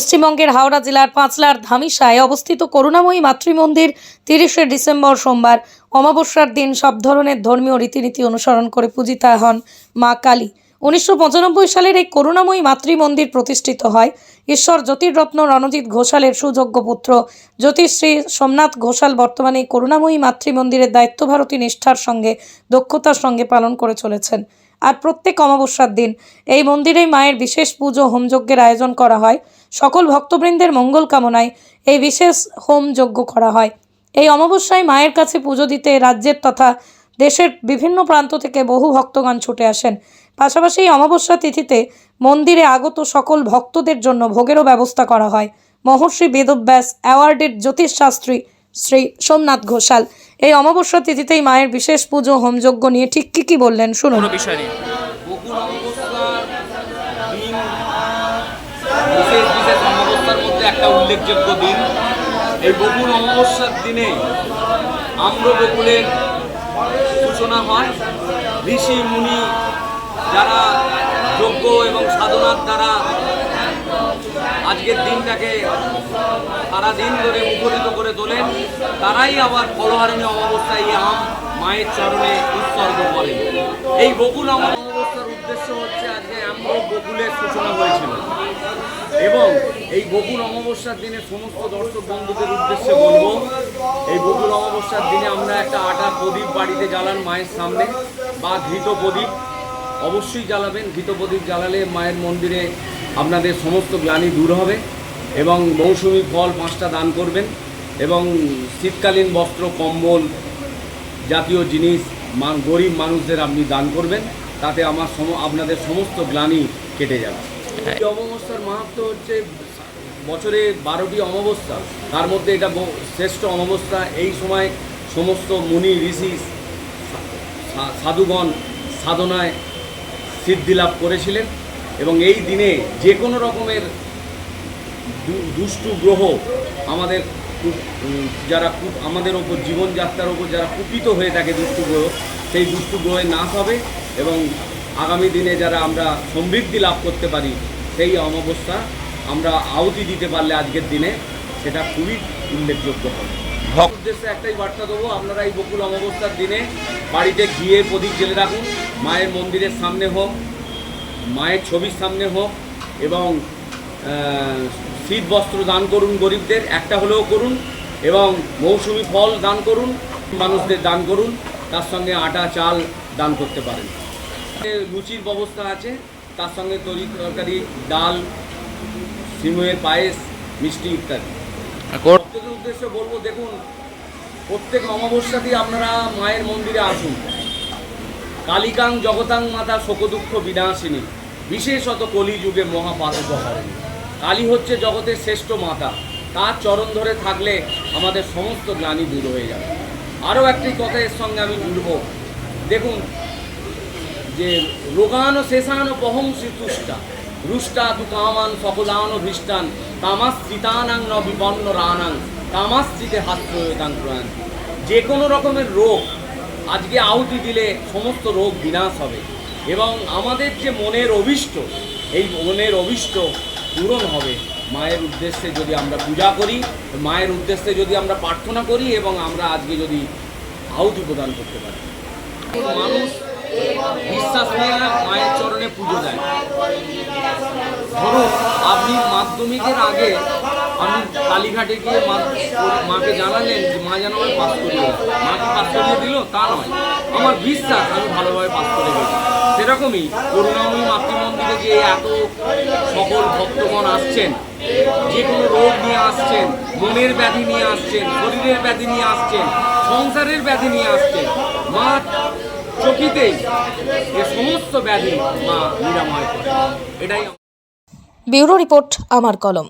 পশ্চিমবঙ্গের হাওড়া জেলার পাঁচলার ধামিসায় অবস্থিত করুণাময়ী মাতৃমন্দির তিরিশে ডিসেম্বর সোমবার অমাবস্যার দিন সব ধরনের ধর্মীয় রীতিনীতি অনুসরণ করে পূজিতা হন মা কালী। উনিশশো পঁচানব্বই সালের এই করুণাময়ী মাতৃমন্দির প্রতিষ্ঠিত হয়। ঈশ্বর জ্যোতির্রত্ন রণজিৎ ঘোষালের সুযোগ্য পুত্র। জ্যোতিশ্রী সোমনাথ ঘোষাল বর্তমানে করুণাময়ী মাতৃমন্দিরের দায়িত্বভারতী নিষ্ঠার সঙ্গে, দক্ষতার সঙ্গে পালন করে চলেছেন। আর প্রত্যেক অমাবস্যার দিন এই মন্দিরেই মায়ের বিশেষ পুজো, হোমযজ্ঞের আয়োজন করা হয়। সকল ভক্তবৃন্দের মঙ্গল কামনায় এই বিশেষ হোম যজ্ঞ করা হয়। এই অমাবস্যায় মায়ের কাছে পুজো দিতে রাজ্যের তথা দেশের বিভিন্ন প্রান্ত থেকে বহু ভক্তগণ ছুটে আসেন। পাশাপাশি এই অমাবস্যা তিথিতে মন্দিরে আগত সকল ভক্তদের জন্য ভোগেরও ব্যবস্থা করা হয়। মহর্ষি বেদব্যাস, অ্যাওয়ার্ডেড জ্যোতিষশাস্ত্রী শ্রী সোমনাথ ঘোষাল। এই অমাবস্যা তিথিতেই মায়ের বিশেষ পুজো, হোমযজ্ঞ নিয়ে ঠিক কী কী বললেন? শুনুন। বিষয় একটা উল্লেখযোগ্য দিন। এই বকুল অমাবস্যার দিনে আম্র সূচনা হয়। ঋষি, মুনি যারা যজ্ঞ এবং সাধনার দ্বারা আজকের দিনটাকে সারা দিন ধরে মুখরিত করে তোলেন। তারাই আবার ফলহারণী অমাবস্যায় এই আম মায়ের চরণে উৎসর্গ করেন। এই বকুল অমাবস্যার উদ্দেশ্য হচ্ছে আজকে আম্র বকুলের সূচনা হয়েছিল। এবং এই বকুল অমাবস্যার দিনে সমস্ত দর্শক বন্ধুদের উদ্দেশ্যে বলব, এই বকুল অমাবস্যার দিনে আমরা একটা আটার প্রদীপ বাড়িতে জ্বালান মায়ের সামনে, বা ঘৃত প্রদীপ। অবশ্যই জ্বালাবেন, ঘৃত প্রদীপ জ্বালালে মায়ের মন্দিরে আপনাদের সমস্ত গ্লানি দূর হবে এবং মৌসুমি ফল পাঁচটা দান করবেন এবং শীতকালীন বস্ত্র, কম্বল জাতীয় জিনিস গরিব মানুষদের আপনি দান করবেন। তাতে আমার সম, আপনাদের সমস্ত গ্লানি কেটে যাবে। এই অমাবস্যার মাহাত্ম হচ্ছে বছরে বারোটি অমাবস্যা। তার মধ্যে এটা শ্রেষ্ঠ অমাবস্যা। এই সময় সমস্ত মুনি, ঋষি সাধুগণ সাধনায় সিদ্ধি লাভ করেছিলেন। এবং এই দিনে যে কোনো রকমের দু- দুষ্টু গ্রহ আমাদের যারা কু- আমাদের ওপর জীবনযাত্রার ওপর যারা কুপিত হয়ে থাকে দুষ্টু গ্রহ সেই দুষ্টু গ্রহে নাশ হবে এবং আগামী দিনে যারা আমরা সমৃদ্ধি লাভ করতে পারি সেই অমাবস্যা আমরা আহুতি দিতে পারলে আজকের দিনে সেটা খুবই উল্লেখযোগ্য হবে। ভক্ত উদ্দেশ্যে একটাই বার্তা দেবো আপনারা এই বকুল অমাবস্যার দিনে বাড়িতে ঘিয়ে প্রদীপ জেলে রাখুন মায়ের মন্দিরের সামনে হোক মায়ের ছবির সামনে হোক এবং শীত বস্ত্র দান করুন গরিবদের একটা হলেও করুন এবং মৌসুমি ফল দান করুন মানুষদের দান করুন তার সঙ্গে আটা চাল দান করতে পারেন। লুচির ব্যবস্থা আছে তার সঙ্গে তরি তরকারি ডাল সিমের পায়েস মিষ্টি ইত্যাদি। কোর- ভক্তদের উদ্দেশ্যে বলব দেখুন প্রত্যেক অমাবস্যাতেই আপনারা মায়ের মন্দিরে আসুন। কালিকাং জগতাং মাতা শোকদুঃখ বিনাশিনী। বিশেষত কলিযুগে মহাপাতক হরেন কালী হচ্ছে জগতের শ্রেষ্ঠ মাতা। তার চরণ ধরে থাকলে আমাদের সমস্ত গ্লানি দূর হয়ে যাবে। আরও একটি কথা এর সঙ্গে আমি জুড়ব। দেখুন, যে রোগান শেষান বহং শ্রীতুষ্টা, রুষ্টা তু কামান সকলান ভীষ্টান, তামাশ্রিতানাং ন বিপন্ন রানাং, তামাশ্রিতে হাত প্রয়োগান যে কোনো রকমের রোগ আজকে আহুতি দিলে সমস্ত রোগ বিনাশ হবে। এবং আমাদের যে মনের অভিষ্ট, এই মনের অভিষ্ট পূরণ হবে মায়ের উদ্দেশ্যে যদি আমরা পূজা করি, মায়ের উদ্দেশ্যে যদি আমরা প্রার্থনা করি এবং আমরা আজকে যদি আহুতি প্রদান করতে পারি। মানুষ বিশ্বাস নিয়ে মায়ের চরণে পুজো দেয়। ধরুন আপনি মাধ্যমিকের আগে আমি কালীঘাটে গিয়ে মা মাকে জানালেন যে মা যেন আমার পাস করিয়ে মাকে পাস করিয়ে দিল, তা নয়। আমার বিশ্বাস আমি ভালোভাবে পাস করে গেছি সেরকমই করুণাময়ী মাতৃমন্দিরে যে এত সকল ভক্তগণ আসছেন, যে কোনো রোগ নিয়ে আসছেন, মনের ব্যাধি নিয়ে আসছেন, শরীরের ব্যাধি নিয়ে আসছেন, সংসারের ব্যাধি নিয়ে আসছেন, মা চকিতেই এ সমস্ত ব্যাধি মা নিরাময় করে এটাই ব্যুরো রিপোর্ট, আমার কলম।